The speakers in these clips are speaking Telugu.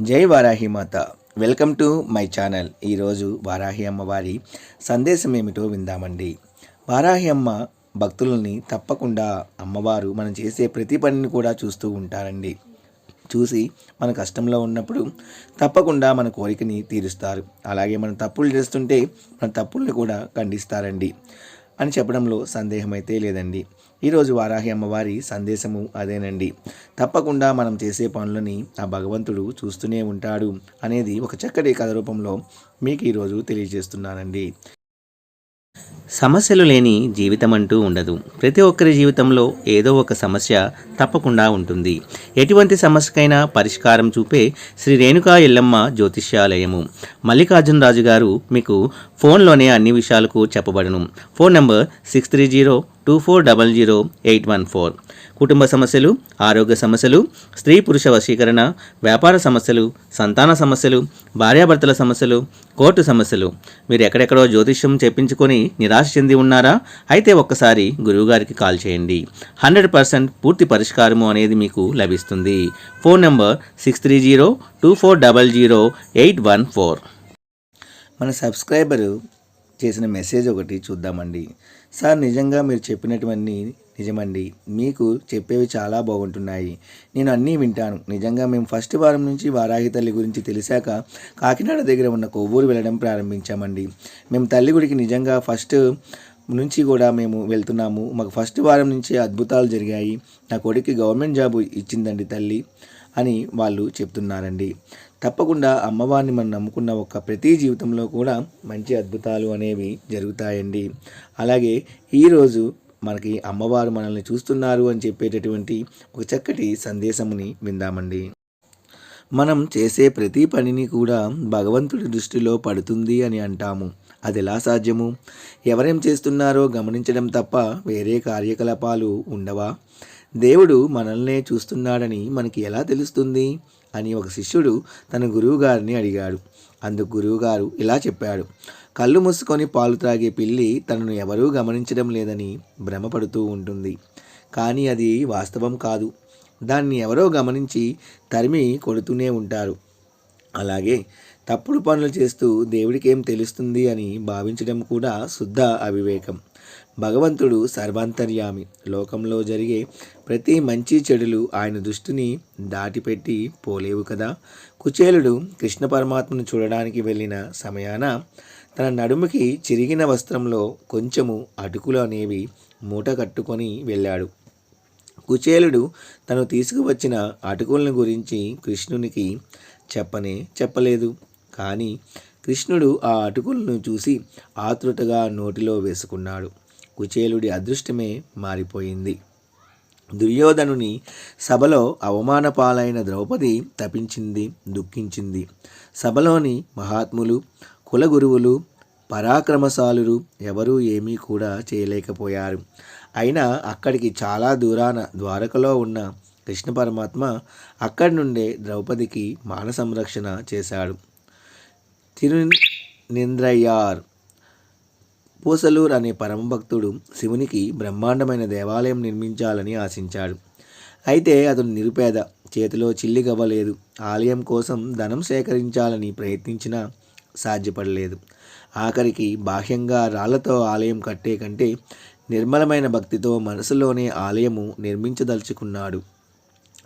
జై వారాహి మాత. Welcome to my channel. ఈరోజు వారాహి అమ్మవారి సందేశం ఏమిటో విందామండి. వారాహి అమ్మ భక్తులని తప్పకుండా అమ్మవారు మనం చేసే ప్రతి పనిని కూడా చూస్తూ ఉంటారండి. చూసి మన కష్టంలో ఉన్నప్పుడు తప్పకుండా మన కోరికని తీరుస్తారు. అలాగే మనం తప్పులు చేస్తుంటే మన తప్పుల్ని కూడా ఖండిస్తారండి. అని చెప్పడంలో సందేహమైతే లేదండి. ఈరోజు వారాహి అమ్మవారి సందేశము అదేనండి. తప్పకుండా మనం చేసే పనులని ఆ భగవంతుడు చూస్తూనే ఉంటాడు అనేది ఒక చక్కటి కథ రూపంలో మీకు ఈరోజు తెలియజేస్తున్నానండి. సమస్యలు లేని జీవితం అంటూ ఉండదు. ప్రతి ఒక్కరి జీవితంలో ఏదో ఒక సమస్య తప్పకుండా ఉంటుంది. ఎటువంటి సమస్యకైనా పరిష్కారం చూపే శ్రీ రేణుకా ఎల్లమ్మ జ్యోతిష్యాలయము. మల్లికార్జునరాజు గారు మీకు ఫోన్లోనే అన్ని విషయాలకు చెప్పబడను. Phone number six three zero two four double zero eight one four. కుటుంబ సమస్యలు ఆరోగ్య సమస్యలు స్త్రీ పురుష వశీకరణ వ్యాపార సమస్యలు సంతాన సమస్యలు భార్యాభర్తల సమస్యలు కోర్టు సమస్యలు. మీరు ఎక్కడెక్కడో జ్యోతిష్యం చెప్పించుకొని నిరాశ చెంది ఉన్నారా? అయితే ఒక్కసారి గురువుగారికి కాల్ చేయండి. హండ్రెడ్ పర్సెంట్ పూర్తి పరిష్కారము అనేది మీకు లభిస్తుంది. Phone number six three zero two four double zero eight one four. మన సబ్స్క్రైబరు చేసిన మెసేజ్ ఒకటి చూద్దామండి. సార్ నిజంగా మీరు చెప్పినటువంటి నిజమండి. మీకు చెప్పేవి చాలా బాగుంటున్నాయి. నేను అన్నీ వింటాను. నిజంగా మేము ఫస్ట్ వారం నుంచి వారాహి తల్లి గురించి తెలిసాక కాకినాడ దగ్గర ఉన్న కొవ్వూరు వెళ్ళడం ప్రారంభించామండి. మేము తల్లి గుడికి నిజంగా ఫస్ట్ నుంచి కూడా మేము వెళ్తున్నాము. మాకు ఫస్ట్ వారం నుంచి అద్భుతాలు జరిగాయి. నా కొడుకు గవర్నమెంట్ జాబ్ ఇచ్చిందండి తల్లి. అని వాళ్ళు చెప్తున్నారండి. తప్పకుండా అమ్మవారిని మనం నమ్ముకున్న ఒక ప్రతి జీవితంలో కూడా మంచి అద్భుతాలు అనేవి జరుగుతాయండి. అలాగే ఈరోజు మనకి అమ్మవారు మనల్ని చూస్తున్నారు అని చెప్పేటటువంటి ఒక చక్కటి సందేశముని విందామండి. మనం చేసే ప్రతి పనిని కూడా భగవంతుడి దృష్టిలో పడుతుంది అని అంటాము. అది ఎలా సాధ్యము? ఎవరేం చేస్తున్నారో గమనించడం తప్ప వేరే కార్యకలాపాలు ఉండవా? దేవుడు మనల్నే చూస్తున్నాడని మనకి ఎలా తెలుస్తుంది? అని ఒక శిష్యుడు తన గురువుగారిని అడిగాడు. అందుకు గురువుగారు ఇలా చెప్పాడు. కళ్ళు మూసుకొని పాలు త్రాగే పిల్లి తనను ఎవరూ గమనించడం లేదని భ్రమపడుతూ ఉంటుంది. కానీ అది వాస్తవం కాదు. దాన్ని ఎవరో గమనించి తరిమి కొడుతూనే ఉంటారు. అలాగే తప్పుడు పనులు చేస్తూ దేవుడికి ఏం తెలుస్తుంది అని భావించడం కూడా శుద్ధ అవివేకం. భగవంతుడు సర్వాంతర్యామి. లోకంలో జరిగే ప్రతి మంచి చెడులు ఆయన దృష్టిని దాటిపెట్టి పోలేవు కదా. కుచేలుడు కృష్ణ పరమాత్మను చూడడానికి వెళ్ళిన సమయాన తన నడుముకి చిరిగిన వస్త్రంలో కొంచెము అటుకులు అనేవి మూట కట్టుకొని వెళ్ళాడు. కుచేలుడు తను తీసుకువచ్చిన అటుకులను గురించి కృష్ణునికి చెప్పనే చెప్పలేదు. కానీ కృష్ణుడు ఆ అటుకులను చూసి ఆతృతగా నోటిలో వేసుకున్నాడు. కుచేలుడి అదృష్టమే మారిపోయింది. దుర్యోధనుని సభలో అవమానపాలైన ద్రౌపది తపించింది దుఃఖించింది. సభలోని మహాత్ములు కులగురువులు పరాక్రమశాలురు ఎవరూ ఏమీ కూడా చేయలేకపోయారు. అయినా అక్కడికి చాలా దూరాన ద్వారకలో ఉన్న కృష్ణ పరమాత్మ అక్కడి నుండే ద్రౌపదికి మాన సంరక్షణ చేశాడు. తిరునింద్రయ్యార్ పూసలూరు అనే పరమభక్తుడు శివునికి బ్రహ్మాండమైన దేవాలయం నిర్మించాలని ఆశించాడు. అయితే అతను నిరుపేద చేతిలో చిల్లిగవ్వలేదు. ఆలయం కోసం ధనం సేకరించాలని ప్రయత్నించినా సాధ్యపడలేదు. ఆఖరికి బాహ్యంగా రాళ్ళతో ఆలయం కట్టే కంటే నిర్మలమైన భక్తితో మనసులోనే ఆలయము నిర్మించదలుచుకున్నాడు.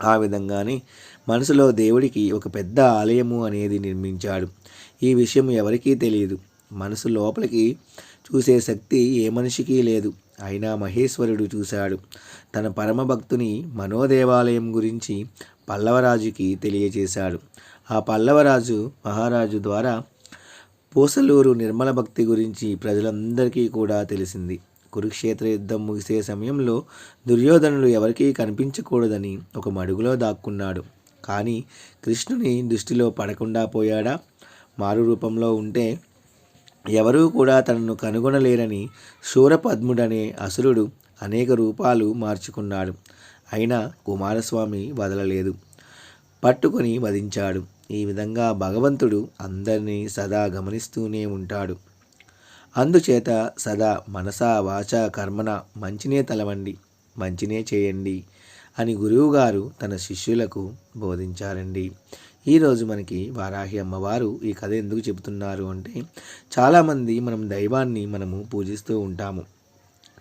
ఆ విధంగానే మనసులో దేవుడికి ఒక పెద్ద ఆలయము అనేది నిర్మించాడు. ఈ విషయం ఎవరికీ తెలియదు. మనసు లోపలికి చూసే శక్తి ఏ మనిషికి లేదు. అయినా మహేశ్వరుడు చూశాడు. తన పరమభక్తుని మనోదేవాలయం గురించి పల్లవరాజుకి తెలియజేశాడు. ఆ పల్లవరాజు మహారాజు ద్వారా పూసలూరు నిర్మల భక్తి గురించి ప్రజలందరికీ కూడా తెలిసింది. కురుక్షేత్ర యుద్ధం ముగిసే సమయంలో దుర్యోధనుడు ఎవరికీ కనిపించకూడదని ఒక మడుగులో దాక్కున్నాడు. కానీ కృష్ణుని దృష్టిలో పడకుండా పోయాడా? మారు రూపంలో ఉంటే ఎవరూ కూడా తనను కనుగొనలేరని శూరపద్ముడనే అసురుడు అనేక రూపాలు మార్చుకున్నాడు. అయినా కుమారస్వామి వదలలేదు. పట్టుకొని వధించాడు. ఈ విధంగా భగవంతుడు అందరినీ సదా గమనిస్తూనే ఉంటాడు. అందుచేత సదా మనసా వాచ కర్మన మంచినే తలవండి మంచినే చేయండి అని గురువుగారు తన శిష్యులకు బోధించారండి. ఈరోజు మనకి వారాహి అమ్మవారు ఈ కథ ఎందుకు చెబుతున్నారు అంటే చాలామంది మనం దైవాన్ని మనము పూజిస్తూ ఉంటాము.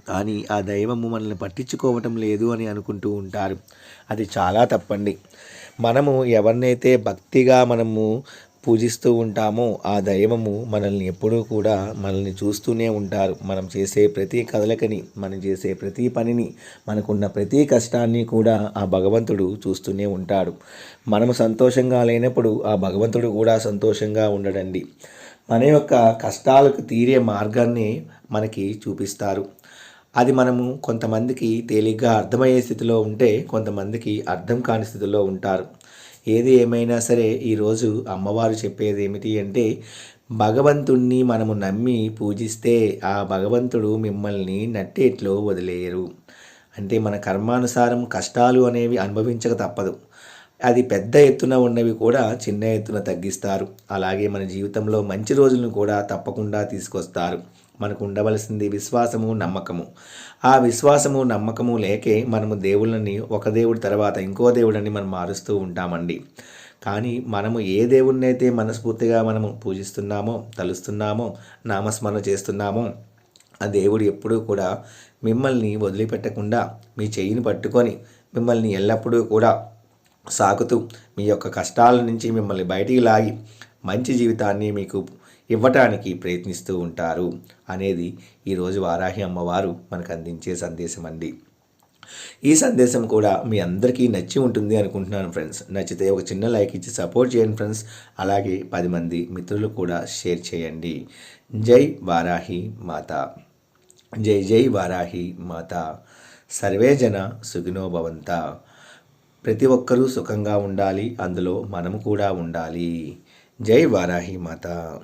కానీ ఆ దైవము మనల్ని పట్టించుకోవటం లేదు అని అనుకుంటూ ఉంటారు. అది చాలా తప్పండి. మనము ఎవరినైతే భక్తిగా మనము పూజిస్తూ ఉంటామో. ఆ దైవము మనల్ని ఎప్పుడూ కూడా మనల్ని చూస్తూనే ఉంటారు. మనం చేసే ప్రతి కదలికని మనం చేసే ప్రతి పనిని మనకున్న ప్రతి కష్టాన్ని కూడా ఆ భగవంతుడు చూస్తూనే ఉంటాడు. మనము సంతోషంగా లేనప్పుడు ఆ భగవంతుడు కూడా సంతోషంగా ఉండడండి. మన యొక్క కష్టాలకు తీరే మార్గాన్ని మనకి చూపిస్తారు. అది మనము కొంతమందికి తేలిగ్గా అర్థమయ్యే స్థితిలో ఉంటే కొంతమందికి అర్థం కాని స్థితిలో ఉంటారు. ఏది ఏమైనా సరే ఈరోజు అమ్మవారు చెప్పేది ఏమిటి అంటే భగవంతుణ్ణి మనము నమ్మి పూజిస్తే ఆ భగవంతుడు మిమ్మల్ని నట్టేట్లో వదిలేయరు. అంటే మన కర్మానుసారం కష్టాలు అనేవి అనుభవించక తప్పదు. అది పెద్ద ఎత్తున ఉన్నవి కూడా చిన్న ఎత్తున తగ్గిస్తారు. అలాగే మన జీవితంలో మంచి రోజులను కూడా తప్పకుండా తీసుకొస్తారు. మనకు ఉండవలసింది విశ్వాసము నమ్మకము. ఆ విశ్వాసము నమ్మకము లేకే మనము దేవుళ్ళని ఒక దేవుడి తర్వాత ఇంకో దేవుడని మనం మారుస్తూ ఉంటామండి. కానీ మనము ఏ దేవుణ్ణైతే మనస్ఫూర్తిగా మనము పూజిస్తున్నామో తలుస్తున్నామో నామస్మరణ చేస్తున్నామో ఆ దేవుడు ఎప్పుడూ కూడా మిమ్మల్ని వదిలిపెట్టకుండా మీ చెయ్యిని పట్టుకొని మిమ్మల్ని ఎల్లప్పుడూ కూడా సాగుతూ మీ యొక్క కష్టాల నుంచి మిమ్మల్ని బయటికి లాగి మంచి జీవితాన్ని మీకు ఇవ్వటానికి ప్రయత్నిస్తూ ఉంటారు అనేది ఈరోజు వారాహి అమ్మవారు మనకు అందించే సందేశం అండి. ఈ సందేశం కూడా మీ అందరికీ నచ్చి ఉంటుంది అనుకుంటున్నాను ఫ్రెండ్స్. నచ్చితే ఒక చిన్న లైక్ ఇచ్చి సపోర్ట్ చేయండి ఫ్రెండ్స్. అలాగే పది మంది మిత్రులు కూడా షేర్ చేయండి. జై వారాహి మాత. జై జై వారాహి మాత. సర్వే జన సుఖినో భవంత. ప్రతి ఒక్కరూ సుఖంగా ఉండాలి. అందులో మనము కూడా ఉండాలి. జై వారాహి మాత.